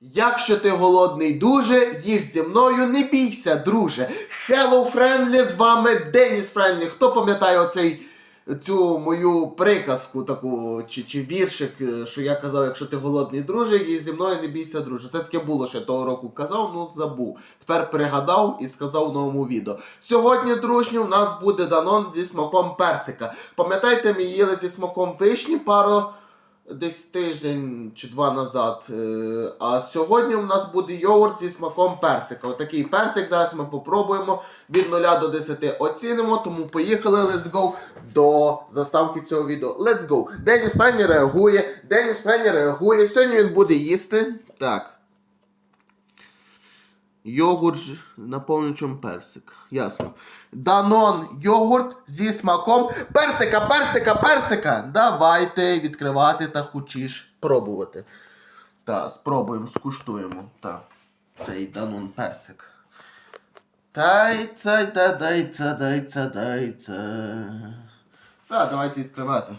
Якщо ти голодний дуже, їж зі мною, не бійся, друже. Hello, Friendly, з вами Деніс Friendly. Хто пам'ятає оцей цю мою приказку таку чи, чи віршик, е, що я казав, якщо ти голодний друже, їж зі мною, не бійся, друже. Це таке було ще того року казав, ну забув. Тепер пригадав і сказав в новому відео. Сьогодні, дружні, у нас буде данон зі смаком персика. Пам'ятаєте, ми їли зі смаком вишні пару десь тиждень чи два назад. Е, А сьогодні у нас буде йогурт зі смаком персика. Отакий персик. Зараз ми попробуємо від 0 до 10 оцінимо. Тому поїхали, let's go до заставки цього відео. Let's go. Деніс Прені реагує. Деніс Прені реагує. Сьогодні він буде їсти. Так. Йогурт ж- наповнюючим персик. Ясно. Данон йогурт зі смаком персика, персика, персика. Давайте відкривати та хочеш пробувати. Та, спробуємо, скуштуємо. Так. Цей данон персик. Дайця, да, дайця, дайця, дайця. Так, давайте відкривати.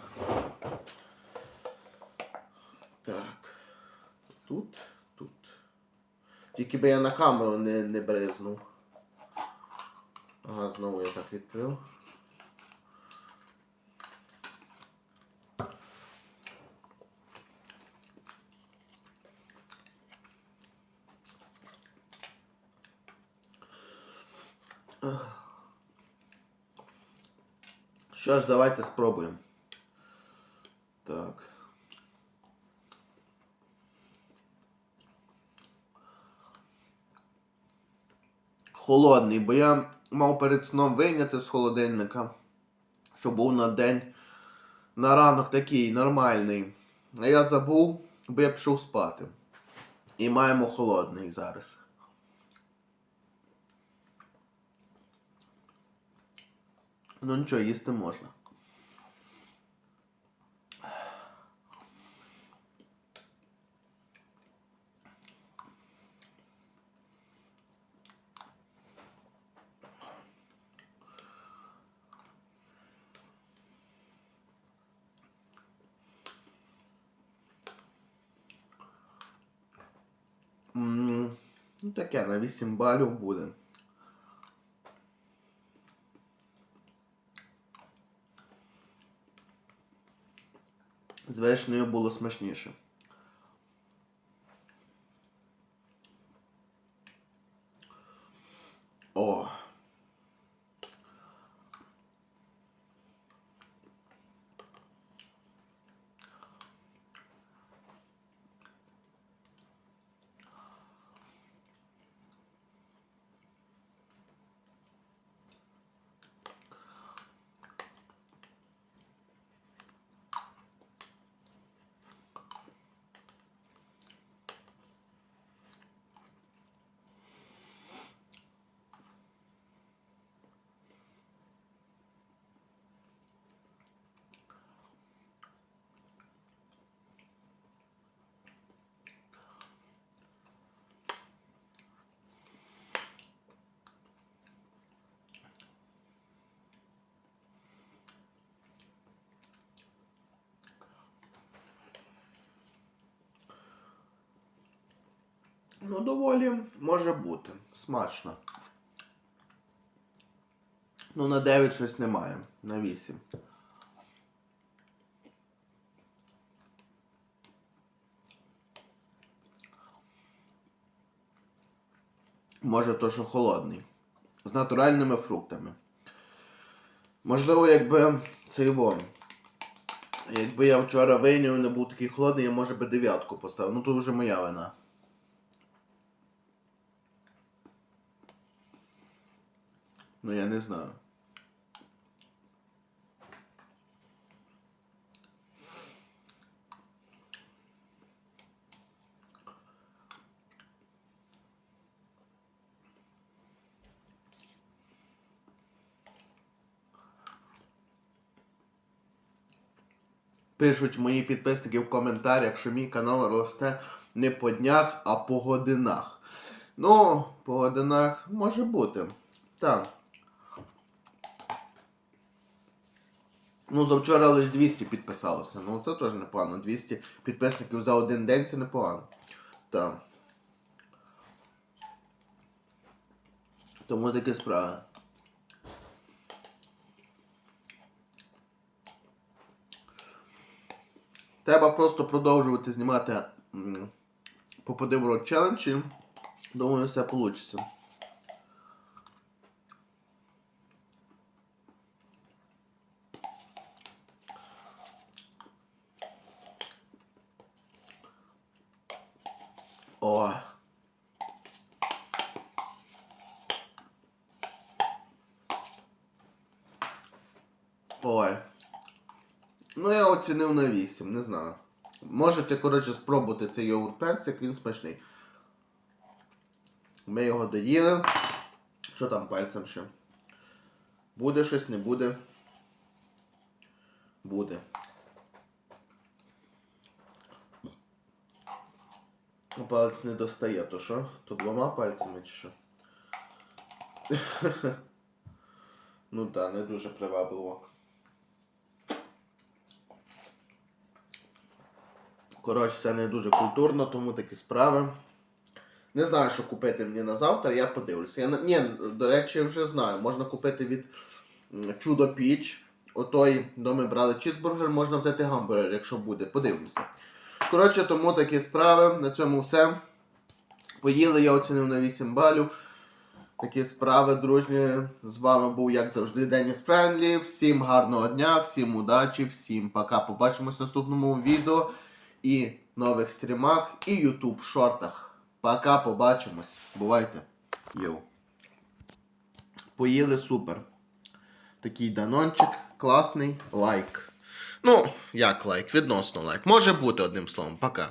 Так. Тут. Тільки би я на камеру не, не бризнув. Ага, знову я так відкрив. Що ж, давайте спробуємо. Так. Холодний, бо я мав перед сном вийняти з холодильника, що був на день на ранок такий нормальний. А я забув, бо я пішов спати. І маємо холодний зараз. Ну нічого, їсти можна. М, Ну таке, на 8 балів буде. З вишнею було смачніше. О. Ну, доволі може бути. Смачно. Ну, на 9 щось немає. На 8. Може, то, що холодний. З натуральними фруктами. Можливо, якби цей вон. Якби я вчора вийняв і не був такий холодний, я може би дев'ятку поставив. Ну, то вже моя вина. Ну, я не знаю. Пишуть мої підписники в коментарях, що мій канал росте не по днях, а по годинах. Ну, по годинах може бути. Так. Ну, завчора лише 200 підписалося. Ну це теж непогано. 200 підписників за один день це непогано. Так. Тому таке справа. Треба просто продовжувати знімати попади в челенджі. Думаю, все вийде. О. Ой. Ну, я оцінив на 8, не знаю. Можете, коротше, спробувати цей йогурт персик, він смачний. Ми його доїли. Що там пальцем ще? Буде щось, не буде. Буде. Палець не достає, то що? То двома пальцями чи що? ну так, не дуже привабливо. Коротше, це не дуже культурно, тому такі справи. Не знаю, що купити мені на завтра, я подивлюся. Я, ні, до речі, я вже знаю. Можна купити від Чудо Піч. Отой, де ми брали чізбургер, можна взяти гамбургер, якщо буде. Подивимося. Коротше, тому такі справи. На цьому все. Поїли, я оцінив на 8 балів. Такі справи, дружні. З вами був, як завжди, Деніс Френлі. Всім гарного дня, всім удачі, всім пока. Побачимось в наступному відео і нових стрімах, і YouTube шортах. Пока, побачимось. Бувайте. Йоу. Поїли супер. Такий данончик, класний лайк. Ну, як лайк, відносно лайк. Може бути одним словом. Пока.